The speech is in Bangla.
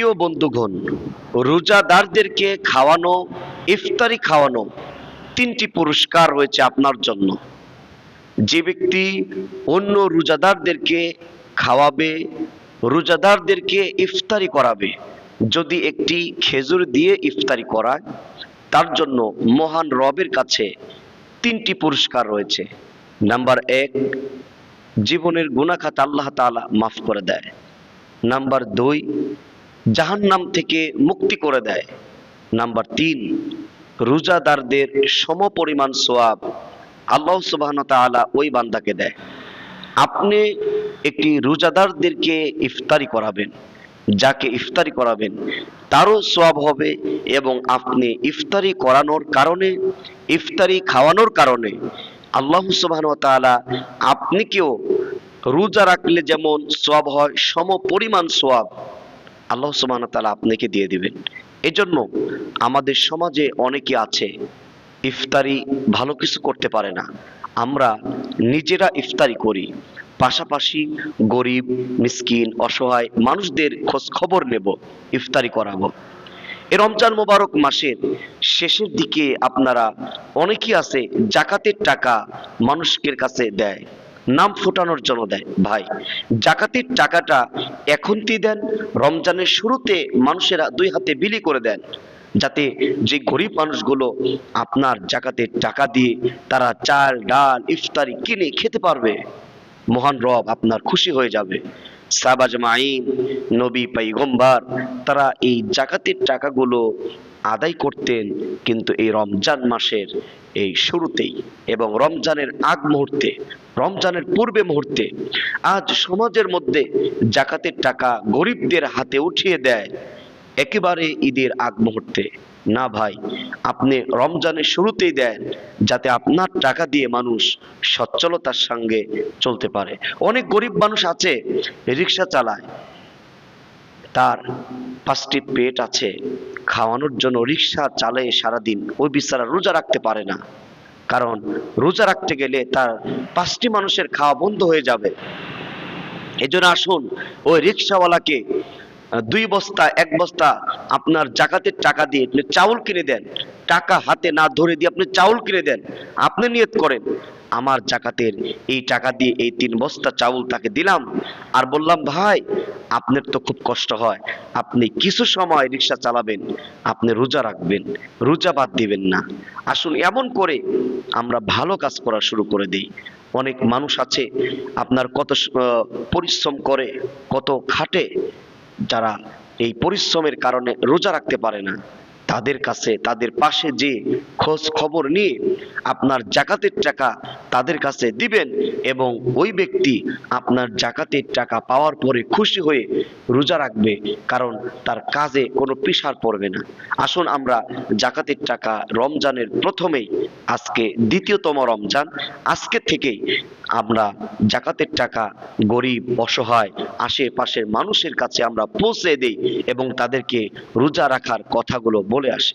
প্রিয় বন্ধুগণ, রোজাদারদেরকে খাওয়ানো, ইফতারি খাওয়ানো তিনটি পুরস্কার রয়েছে আপনার জন্য। যে ব্যক্তি অন্য রোজাদারদেরকে খাওয়াবে, রোজাদারদেরকে ইফতারি করাবে, যদি একটি খেজুর দিয়ে ইফতারি করায়, তার জন্য মহান রবের কাছে তিনটি পুরস্কার রয়েছে। নাম্বার এক, জীবনের গুণাখাত আল্লাহ তাআলা মাফ করে দেয়। নাম্বার দুই জাহান্নাম থেকে মুক্তি করে দেয়। নাম্বার তিন, রোজাদারদের সমপরিমাণ সোয়াব আল্লাহ সুবাহন তাআলা ওই বান্দাকে দেয়। আপনি একটি রোজাদারদেরকে ইফতারি করাবেন, যাকে ইফতারি করাবেন, তারও সোয়াব হবে এবং আপনি ইফতারি করানোর কারণে, ইফতারি খাওয়ানোর কারণে আল্লাহ সুবাহন তাআলা আপনিকেও রোজা রাখলে যেমন সোয়াব হয় সম পরিমাণ সোয়াব আল্লাহ সুবহান তাআলা আপনাকে দিয়ে দিবেন। এজন্য আমাদের সমাজে অনেকে আছে, ইফতারি ভালো কিছু করতে পারে না। আমরা নিজেরা ইফতারি করি, পাশাপাশি গরিব, মিসকিন, অসহায় মানুষদের খোঁজ খবর নেব, ইফতারি করাবো। এ রমজান মোবারক মাসের শেষের দিকে আপনারা অনেকেই আছে, জাকাতের টাকা মানুষের কাছে দেয়। নাম ফোটানোর জন্য দেয়। ভাই, জাকাতের টাকাটা এখনই দেন, রমজানের শুরুতে মানুষেরা দুই হাতে বিলি করে দেন, যাতে যে গরিব মানুষগুলো আপনার জাকাতের টাকা দিয়ে তারা চাল, ডাল, ইফতারি কিনে খেতে পারবে। মহান রব আপনার খুশি হয়ে যাবে। সাবাজ মাইন নবী পাইগম্বার তারা এই জাকাতের টাকাগুলো আদায় করতেন কিন্তু এই রমজান মাসের এই শুরুতেই এবং রমজানের আগ মুহূর্তে, রমজানের পূর্বে মুহূর্তে আজ সমাজের মধ্যে জাকাতের টাকা গরিবদের হাতে উঠিয়ে দেয় একেবারে ঈদের আগ মুহূর্তে। না ভাই, আপনি রমজানের শুরুতেই দেন, যাতে আপনার টাকা দিয়ে মানুষ সচ্ছলতার সঙ্গে চলতে পারে। অনেক গরিব মানুষ আছে, রিক্সা চালায়। তার পাঁচটি পেট আছে, খাওয়ানোর জন্য রিক্সা চালায় সারাদিন, ওই বিচারা রোজা রাখতে পারে না। কারণ রোজা রাখতে গেলে তার পাঁচটি মানুষের খাওয়া বন্ধ হয়ে যাবে। এজন্য আসুন, ওই রিক্সাওয়ালাকে দুই বস্তা, এক বস্তা আপনার জাকাতের টাকা দিয়ে আপনি চাউল কিনে দেন। টাকা হাতে না ধরে দিয়ে আপনি চাউল কিনে দেন। আপনি নিয়ত করেন, আমার জাকাতের এই টাকা দিয়ে এই তিন বস্তা চাউল তাকে দিলাম আর বললাম, ভাই, আপনার তো খুব কষ্ট হয়। আপনি কিছু সময় রিক্সা চালাবেন, আপনি রোজা রাখবেন, রোজা বাদ দিবেন না। আসুন, এমন করে আমরা ভালো কাজ করা শুরু করে দিই। অনেক মানুষ আছে, আপনার কত পরিশ্রম করে, কত খাটে যারা এই পরিশ্রমের কারণে রোজা রাখতে পারে না, তাদের কাছে, তাদের পাশে যে খোঁজ খবর নিয়ে আপনার জাকাতের টাকা তাদের কাছে দিবেন এবং ওই ব্যক্তি আপনার জাকাতের টাকা পাওয়ার পরে খুশি হয়ে রোজা রাখবে, কারণ তার কাজে কোনো পিসার পড়বে না। আসুন আমরা জাকাতের টাকা রমজানের প্রথমেই, আজকে দ্বিতীয়তম রমজান, আজকে থেকেই আমরা জাকাতের টাকা গরিব, অসহায়, আশেপাশের মানুষের কাছে আমরা পৌঁছে দেই এবং তাদেরকে রোজা রাখার কথাগুলো বলে আসি।